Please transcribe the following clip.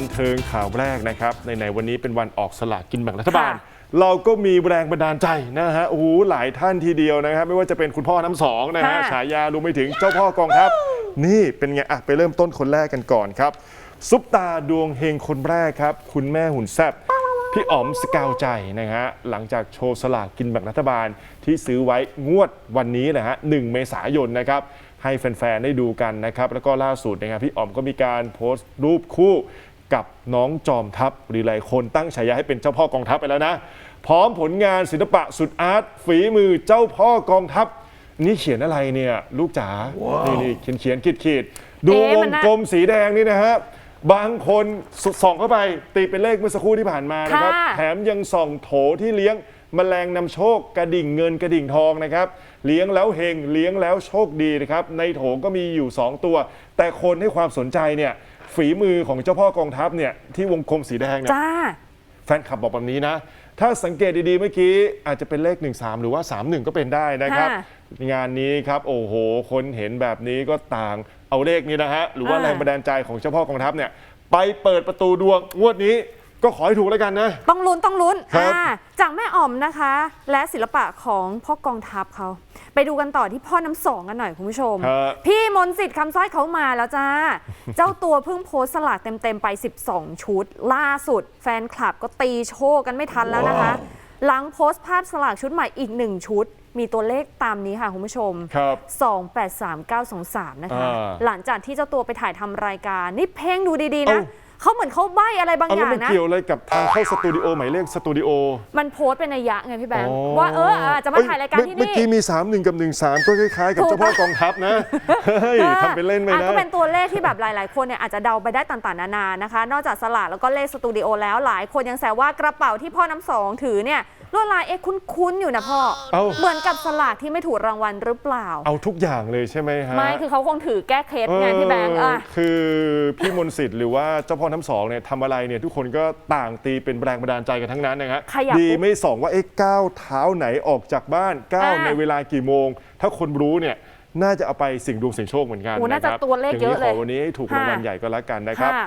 นเทิงข่าวแรกนะครับในในๆวันนี้เป็นวันออกสลากกินแบ่งรัฐบาลค่ะเราก็มีแรงบันดาลใจนะฮะโอ้โหหลายท่านทีเดียวนะครับ ไม่ว่าจะเป็นคุณพ่อน้ำสองนะฮะค่ะ ฉายารวมไปถึงเจ้าพ่อกองทัพนี่เป็นไงอะไปเริ่มต้นคนแรกกันก่อนครับซุปตาดวงเฮงคนแรกครับ คุณแม่หุ่นแซบพี่อ๋อมสกาวใจนะฮะหลังจากโชว์สลากกินแบ่งรัฐบาลที่ซื้อไว้งวดวันนี้นะฮะ1เมษายนนะครับ ให้แฟน ๆ ได้ดูกันนะครับ แล้วก็ล่าสุดนะครับพี่อ๋อมก็มีการโพสต์รูปคู่ กับน้องจอมทัพหรือหลายคนตั้งฉายาให้เป็นเจ้าพ่อกองทัพไปแล้วนะ พร้อมผลงานศิลปะสุดอาร์ตฝีมือเจ้าพ่อกองทัพ นี่เขียนอะไรเนี่ยลูกจ๋านี่นี่เขียนเขียนขีดขีดๆดูเอ๊ะวมังนน่ะกลมสีแดงนี่นะฮะบางคนสส่องเข้าไปตีเป็นเลขเมื่อสักครู่ที่ผ่านมานะครับค่ะแถมยังส่องโถที่เลี้ยงแมลงนำโชคกระดิ่งเงินกระดิ่งทองนะครับ เลี้ยงแล้วเฮงเลี้ยงแล้วโชคดีนะครับ ในโถก็มีอยู่ 2 ตัว แต่คนให้ความสนใจเนี่ย ฝีมือของเจ้าพ่อกองทัพเนี่ยที่วงกลมสีแดงเนี่ยจ้า แฟนคลับบอกแบบนี้นะ ถ้าสังเกตดีๆเมื่อกี้อาจจะเป็นเลข 13 หรือว่า 31 ก็เป็นได้นะครับ ค่ะงานนี้ครับโอ้โห คนเห็นแบบนี้ก็ต่างเอาเลขนี้นะฮะหรือว่าอ่า แรงบันดาลใจของเจ้าพ่อกองทัพเนี่ยไปเปิดประตูดวงงวดนี้ ก็ขอให้ถูกแล้วกันนะ ต้องลุ้นต้องลุ้นครับ อ่าจากแม่อ๋อมนะคะ และศิลปะของพ่อกองทัพเขา ไปดูกันต่อที่พ่อน้ำสองกันหน่อยคุณผู้ชม ฮะ พี่มนต์สิทธิ์คำสร้อยเขามาแล้วจ้า เจ้าตัวเพิ่งโพสต์สลากเต็มๆไป 12 ชุด ล่าสุด แฟนคลับก็ตีโชคกันไม่ทันแล้วนะคะหลังโพสต์ภาพสลากชุดใหม่อีกหนึ่งชุด มีตัวเลขตามนี้ค่ะคุณผู้ชม ครับ 283923 นะคะ อ่าหลังจากที่เจ้าตัวไปถ่ายทำรายการ นี่เพ่งดูดีๆเอ้านะเขาเหมือนเขาใบ้อะไรบางเอาอแล้วย่างมันนะ เกี่ยวอะไรกับทางเข้าสตูดิโอหมายเลขสตูดิโอมันโพสต์เป็นนัยยะไงพี่แบงค์อ๋อว่าเอออะจะมาถ่ายรายการที่เมื่อนี่กี้มี 3 1 กับ 1 3 ก็คล้ายๆ กับถูกเจ้าพ่อกองทัพนะเฮ้ยทำเป็นเล่นไปอะนะ ก็เป็นตัวเลขที่แบบหลาย ๆ คนเนี่ยอาจจะเดาไปได้ต่างๆนานานะคะ นอกจากสลากแล้วก็เลขสตูดิโอแล้วหลายคนยังแซวว่ากระเป๋าที่พ่อน้ำสองถือเนี่ย ลวดลายเอ๊ะคุ้นๆอยู่นะพ่อ เอ้า เหมือนกับสลากที่ไม่ถูกรางวัลหรือเปล่า เอาทุกอย่างเลยใช่ไหมฮะ ไม่คือเขาคงถือแก้เคล็ดไงพี่แบงค์อะ เออคือพี่มนต์สิทธิ์หรือว่าเจ้าพ่อน้ำสองเนี่ยทำอะไรเนี่ยทุกคนก็ต่างตีเป็นแรงบันดาลใจกันทั้งนั้นนะฮะขยับดีปุ๊บไม่ส่องว่าเอ๊ะก้าวเท้าไหนออกจากบ้านก้าวอ่าในเวลากี่โมง ถ้าคนรู้เนี่ยน่าจะเอาไปสิ่งดวงเสียงโชคเหมือนกันโอ้น่าจะครับตัวเลขเยอะเลยางนี้ขอวันนี้ให้ถูกรางวัลค่ะใหญ่ก็แล้วกันนะครับ ค่ะ